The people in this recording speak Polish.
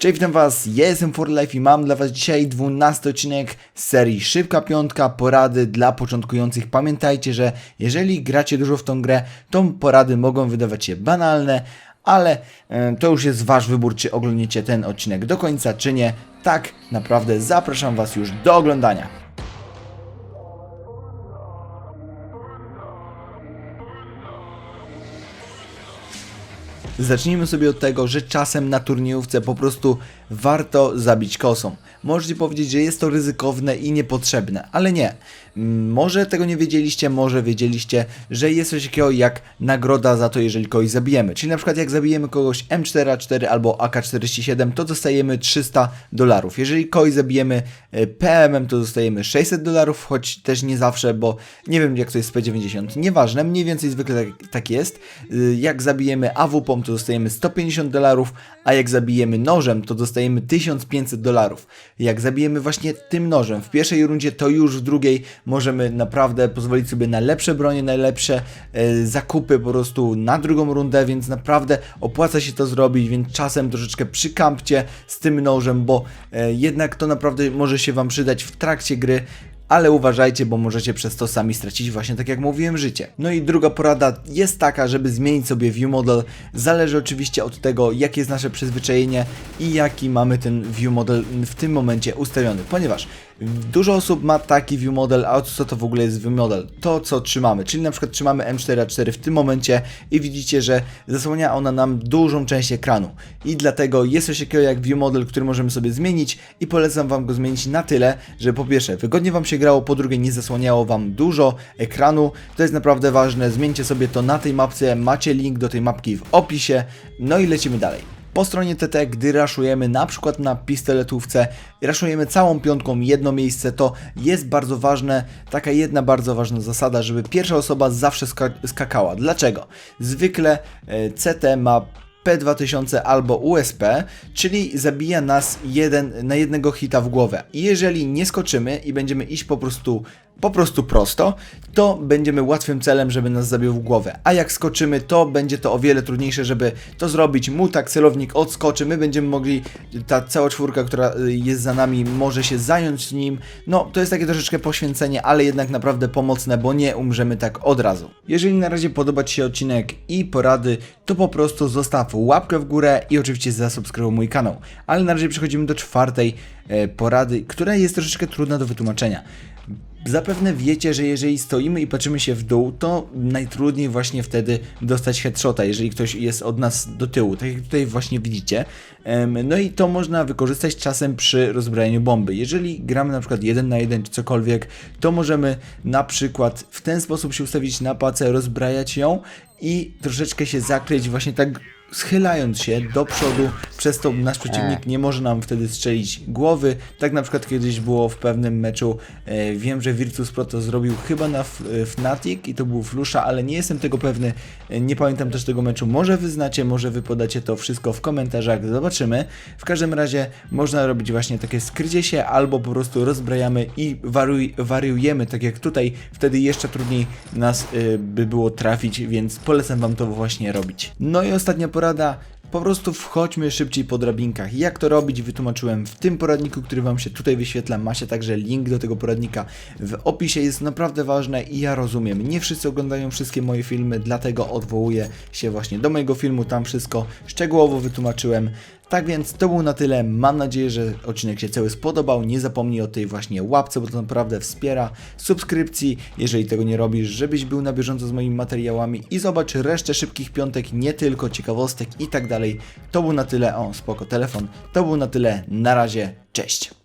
Cześć, witam was, jestem For Life i mam dla was dzisiaj 12 odcinek serii Szybka Piątka, porady dla początkujących. Pamiętajcie, że jeżeli gracie dużo w tą grę, to porady mogą wydawać się banalne, ale e, to już jest wasz wybór, czy oglądniecie ten odcinek do końca, czy nie. Tak, naprawdę zapraszam was już do oglądania. Zacznijmy sobie od tego, że czasem na turniejówce po prostu warto zabić kosą. Możecie powiedzieć, że jest to ryzykowne i niepotrzebne, ale nie. Mm, Może tego nie wiedzieliście, może wiedzieliście, że jest coś takiego jak nagroda za to, jeżeli kogoś zabijemy. Czyli na przykład jak zabijemy kogoś M4A4 albo AK47, to dostajemy 300 dolarów. Jeżeli kogoś zabijemy e, PM, to dostajemy 600 dolarów, choć też nie zawsze, bo nie wiem jak to jest z P90. Nieważne, mniej więcej zwykle tak, tak jest. Y, Jak zabijemy AWP, to dostajemy 150 dolarów, a jak zabijemy nożem, to dostajemy 1500 dolarów. Jak zabijemy właśnie tym nożem w pierwszej rundzie, to już w drugiej możemy naprawdę pozwolić sobie na lepsze bronie, na lepsze e, zakupy po prostu na drugą rundę, więc naprawdę opłaca się to zrobić, więc czasem troszeczkę przykampcie z tym nożem, bo e, jednak to naprawdę może się Wam przydać w trakcie gry, ale uważajcie, bo możecie przez to sami stracić właśnie tak jak mówiłem życie. No i druga porada jest taka, żeby zmienić sobie view model. Zależy oczywiście od tego, jakie jest nasze przyzwyczajenie i jaki mamy ten view model w tym momencie ustawiony, ponieważ dużo osób ma taki view model, a co to w ogóle jest view model? To co trzymamy, czyli na przykład trzymamy M4A4 w tym momencie i widzicie, że zasłania ona nam dużą część ekranu i dlatego jest coś takiego jak view model, który możemy sobie zmienić i polecam Wam go zmienić na tyle, że po pierwsze wygodnie Wam się grało, po drugie nie zasłaniało Wam dużo ekranu, to jest naprawdę ważne, zmieńcie sobie to na tej mapce, macie link do tej mapki w opisie, no i lecimy dalej. Po stronie TT, gdy raszujemy na przykład na pistoletówce, raszujemy całą piątką jedno miejsce, to jest bardzo ważne, taka jedna bardzo ważna zasada, żeby pierwsza osoba zawsze ska skakała. Dlaczego? Zwykle e, CT ma P2000 albo USP, czyli zabija nas jeden, na jednego hita w głowę. I jeżeli nie skoczymy i będziemy iść po prostu po prostu prosto, to będziemy łatwym celem, żeby nas zabił w głowę. A jak skoczymy, to będzie to o wiele trudniejsze, żeby to zrobić. Mu tak celownik odskoczy, my będziemy mogli, ta cała czwórka, która y, jest za nami, może się zająć nim. No, to jest takie troszeczkę poświęcenie, ale jednak naprawdę pomocne, bo nie umrzemy tak od razu. Jeżeli na razie podoba Ci się odcinek i porady, to po prostu zostaw łapkę w górę i oczywiście zasubskrybuj mój kanał. Ale na razie przechodzimy do czwartej e, porady, która jest troszeczkę trudna do wytłumaczenia. Zapewne wiecie, że jeżeli stoimy i patrzymy się w dół, to najtrudniej właśnie wtedy dostać headshota, jeżeli ktoś jest od nas do tyłu, tak jak tutaj właśnie widzicie. No i to można wykorzystać czasem przy rozbrajaniu bomby. Jeżeli gramy na przykład jeden na jeden czy cokolwiek, to możemy na przykład w ten sposób się ustawić na pacę, rozbrajać ją i troszeczkę się zakryć właśnie tak schylając się do przodu, przez to nasz przeciwnik nie może nam wtedy strzelić głowy. Tak na przykład kiedyś było w pewnym meczu, e, wiem, że Virtus Pro to zrobił chyba na e, Fnatic i to był Flusza, ale nie jestem tego pewny, e, nie pamiętam też tego meczu. Może wy znacie, może wy podacie to wszystko w komentarzach, zobaczymy. W każdym razie można robić właśnie takie skrycie się, albo po prostu rozbrajamy i wariuj, wariujemy, tak jak tutaj, wtedy jeszcze trudniej nas e, by było trafić, więc polecam wam to właśnie robić. No i ostatnia porada, po prostu wchodźmy szybciej po drabinkach. Jak to robić, wytłumaczyłem w tym poradniku, który Wam się tutaj wyświetla. Macie także link do tego poradnika w opisie. Jest naprawdę ważne i ja rozumiem. Nie wszyscy oglądają wszystkie moje filmy, dlatego odwołuję się właśnie do mojego filmu. Tam wszystko szczegółowo wytłumaczyłem. Tak więc to było na tyle. Mam nadzieję, że odcinek się cały spodobał. Nie zapomnij o tej właśnie łapce, bo to naprawdę wspiera. Subskrypcji, jeżeli tego nie robisz, żebyś był na bieżąco z moimi materiałami i zobacz resztę szybkich piątek, nie tylko ciekawostek i tak dalej. To było na tyle. O, spoko, telefon. To było na tyle. Na razie. Cześć.